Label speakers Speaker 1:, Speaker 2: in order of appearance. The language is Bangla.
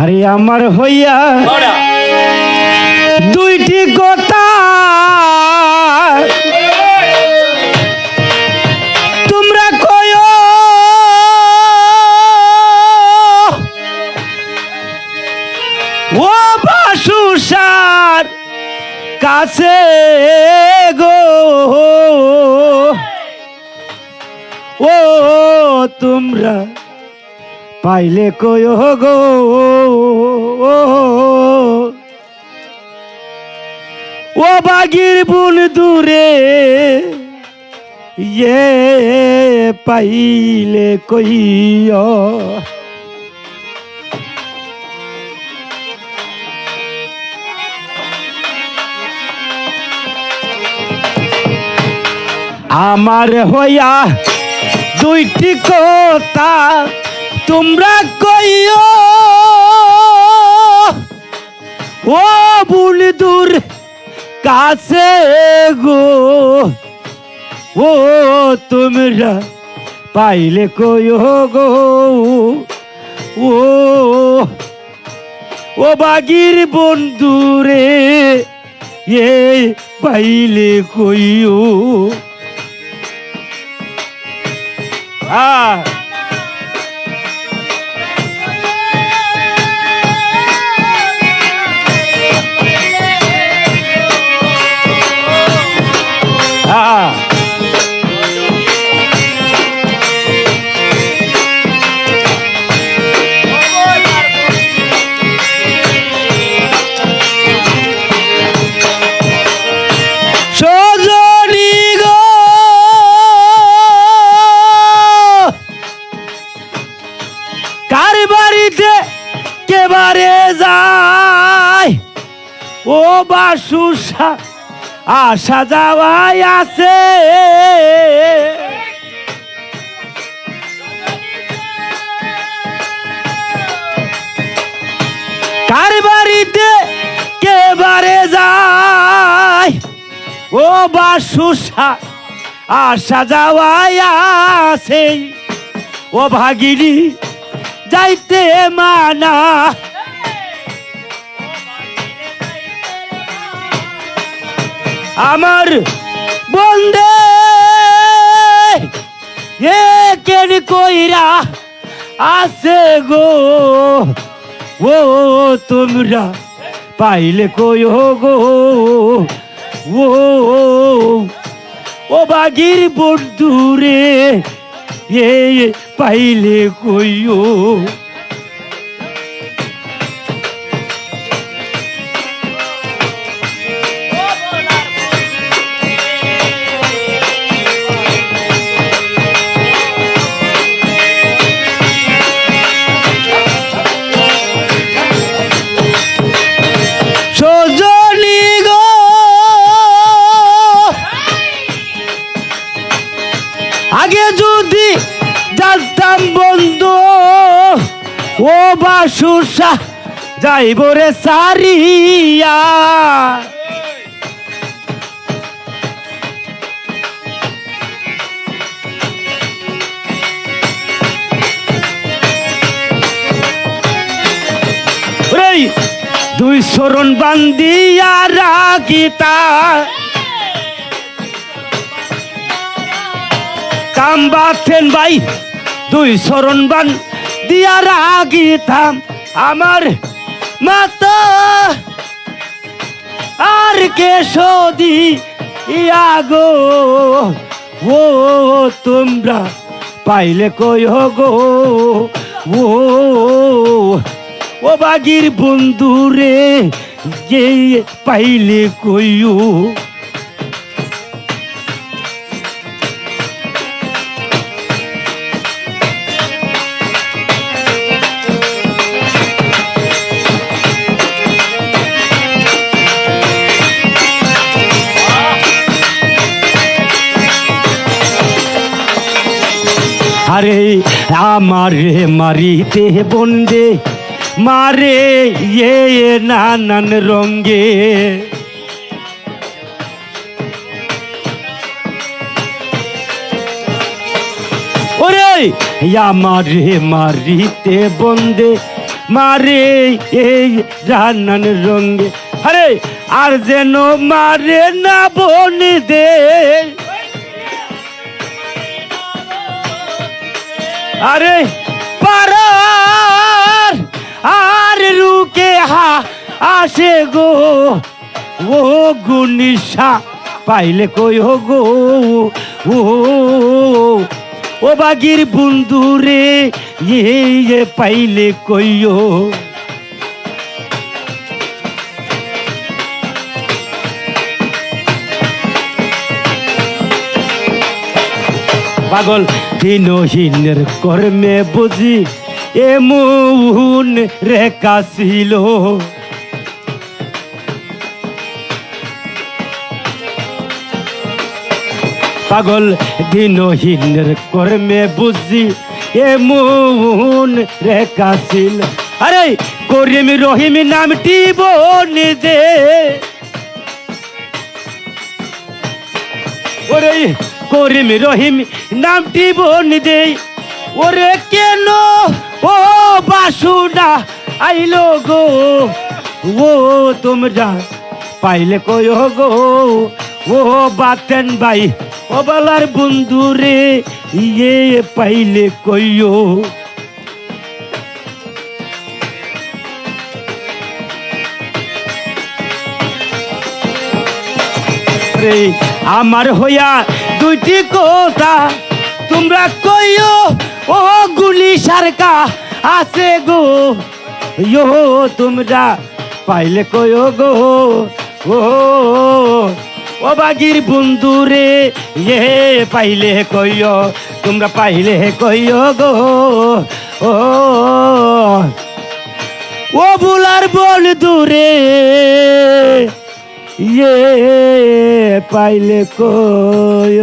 Speaker 1: আরে আমার হইয়া দুইটি কথা তোমরা কয়? ও বাসুসার কাছে গো। ও তোমরা পাইলে কয় গো ও বাগির বুন দূরে ইয়ে পাইলে কইয় আমার হইয়া দুইটি কথা তোমরা কইও। ও বুলদুর কাছে গো। ও তোমরা পাইলে কইও গো। ও ও বাগির বন্ধুরে, এ পাইলে কইও। Ah. যায়। ও বাসু আসা যাওয়াই আছে। কার বাড়িতে কেবারে যায়? ও বাসু আসা যাওয়াই আছে। ও ভাগিনী, যাইতে মানা আমার বন্দে এ কেন কইরা আছে গো। ও, তোমরা পাইলে কই গো ও ও বাগির বন্ধুরে এ, পাইলে কইও। ও বাসুসা যাইব রে সারিয়া। দুই শরণ বান্দিয়া রাগিতা। কাম বাথেন ভাই দুই শরণ বান দিয়া রাগিতাম, আমার মাতা। আর কে সদি গো, ও তোমরা পাইলে কই গো ও ও বাগির বন্ধুরে, যে পাইলে কইও? আরে আমারে মারিতে বন্দে, মারে ইয়ে নানান রঙ্গে ওরে আমারে মারিতে বন্দে, মারে এই জাহান্নান রঙ্গে আরে আর যেন মারে না বন দে আরে পারার আর রুকে হা আসে গো। ও গুনিশা পাইলে কই হো গো? ও ও বাগির বন্ধুরে ইয়ে পাইলে কইও পাগল দিনহীনের কর্মে বুঝি এমন রেখা ছিল। পাগল দিনহীনের কর্মে বুঝি এমন রেখা ছিল। আরে, করিম রহিম নামটি বনে দে ওরে করিম রহিম নামটি বন দে ওরে কেন? ও বাসুনা আইলো গো। ও তোমরা পাইলে কই গো। ও বাতেন ভাই, ও বলার বন্ধু রে ইয়ে পাইলে কইও রে, আমার হইয়া দুইটি কথা তোমরা কইও। ও গুলি সারকা আছে গো। ইয়ো, তোমরা পাইলে কইও গো। ও ও বাগির বন্ধু রে ইয়ে পাইলে কইও, তোমরা পাইলে কইও গো। ও ও বুলার বল দূরে ইয়ে পাইলে কয়